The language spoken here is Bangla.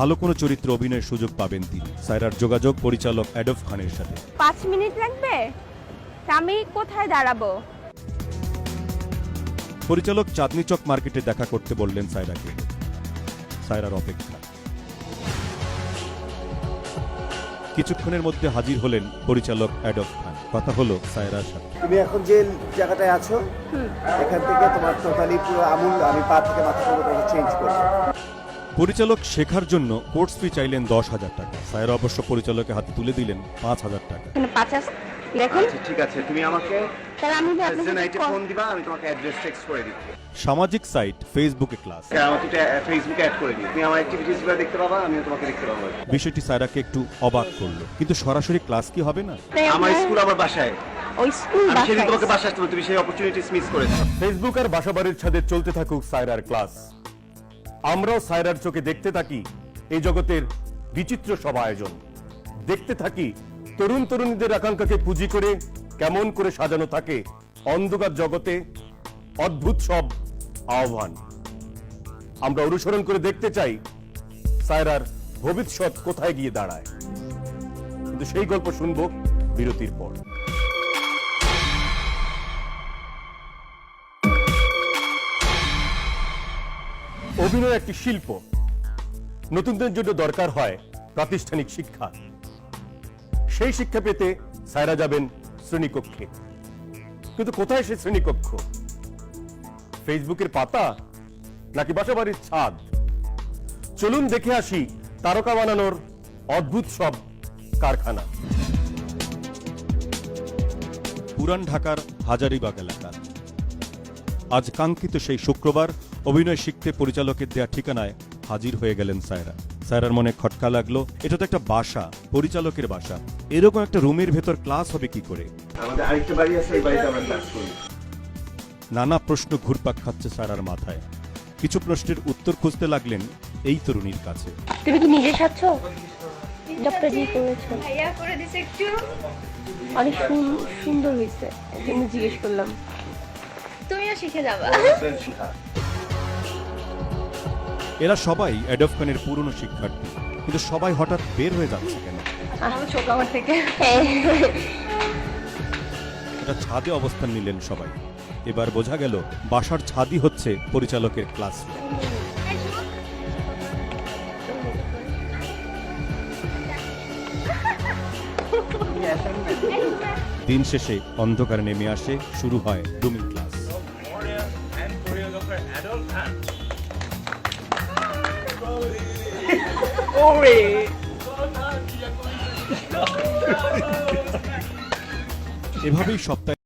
ভালো কোনো চরিত্রে অভিনয়ের সুযোগ পাবেন তিনি। সায়রার যোগাযোগ পরিচালক অ্যাডফ খানের সাথে। পাঁচ মিনিট লাগবে? আমি কোথায় দাঁড়াবো? পরিচালক চাঁদনি চক মার্কেটে দেখা করতে বললেন সায়রাকে সায়রার অপেক্ষা। কিছুক্ষণের মধ্যে হাজির হলেন পরিচালক অ্যাডফ খান। কথা হলো সায়রার সাথে। তুমি এখন যে জায়গাটায় আছো এখান থেকে তোমার টোটালি পুরো আমূল আমি পা থেকে মাথা পর্যন্ত চেঞ্জ করব। পরিচালক শেখার জন্য কোর্স ফি চাইলেন দশ হাজার টাকা। সায়রা অবশ্য পরিচালকের হাতে তুলে দিলেন পাঁচ হাজার টাকা। পাঁচ দেখুন। আচ্ছা ঠিক আছে তুমি আমাকে তাহলে আমি আপনাকে নাইটে ফোন দিবা আমি তোমাকে অ্যাড্রেস টেক্সট করে দিচ্ছি। সামাজিক সাইট ফেসবুকে ক্লাস ফেসবুকে অ্যাড করে দিই তুমি আমার অ্যাক্টিভিটিসগুলো দেখতে পাবা আমিও তোমাকে দেখতে পাবো। বিষয়টি সায়রাকে একটু অবাক করল। কিন্তু সরাসরি ক্লাস কি হবে না? আমার স্কুল আমার বাসায়। ওই স্কুল আমি সেদিন তোমাকে বাসায় তুমি সেই অপরচুনিটিস মিস করেছ। ফেসবুক আর বাসাবাড়ির ছাদে চলতে থাকুক সায়রার ক্লাস আমরাও সায়রার চোখে দেখতে থাকি এই জগতের বিচিত্র সব আয়োজন। দেখতে থাকি তরুণ তরুণীদের আকাঙ্ক্ষাকে পুঁজি করে কেমন করে সাজানো থাকে অন্ধকার জগতে অদ্ভুত সব আহ্বান। আমরা অনুসরণ করে দেখতে চাই সায়রার ভবিষ্যৎ কোথায় গিয়ে দাঁড়ায়। কিন্তু সেই গল্প শুনব বিরতির পর। অভিনয় একটি শিল্প। নতুনদের জন্য দরকার হয় প্রাতিষ্ঠানিক শিক্ষা। সেই শিক্ষা পেতে সায়রা যাবেন শ্রেণীকক্ষে। কিন্তু কোথায় সে শ্রেণীকক্ষ? ফেসবুকের পাতা নাকি বাসাবাড়ির ছাদ? চলুন দেখে আসি তারকা বানানোর অদ্ভুত সব কারখানা। পুরান ঢাকার হাজারিবাগ এলাকা আজ কাঙ্ক্ষিত সেই শুক্রবার অভিনয় শিখতে পরিচালকের দেয়া ঠিকানায় হাজির হয়ে গেলেন সায়রা। সায়রার মনে খটকা লাগল এটা তো একটা বাসা পরিচালকের বাসা। এরকম একটা রুমের ভেতর ক্লাস হবে কি করে? আমাদের আরেকটা বাড়ি আছে এই বাড়িতে আমরা ক্লাস করি। নানা প্রশ্ন ঘুরপাক খাচ্ছে সারার মাথায়। কিছু প্রশ্নের উত্তর খুঁজতে লাগলেন এই তরুণীর কাছে। তুমি কি নিজে খাচ্ছ? ডক্টর জি করেছ। ভাইয়া করে দিছে একটু। অনেক সুন্দর হয়েছে জন্য জিজ্ঞেস করলাম। তুমিও শিখে যাবা। এরা সবাই অ্যাডফ খানের পুরনো শিক্ষার্থী। কিন্তু সবাই হঠাৎ বের হয়ে যাচ্ছে কেন? থেকে। এটা ছাদে অবস্থান নিলেন সবাই। এবার বোঝা গেল বাসার ছাদই হচ্ছে পরিচালকের ক্লাসরুম দিন শেষে অন্ধকার নেমে আসে শুরু হয় ডুমিং ক্লাস এভাবেই সপ্তাহে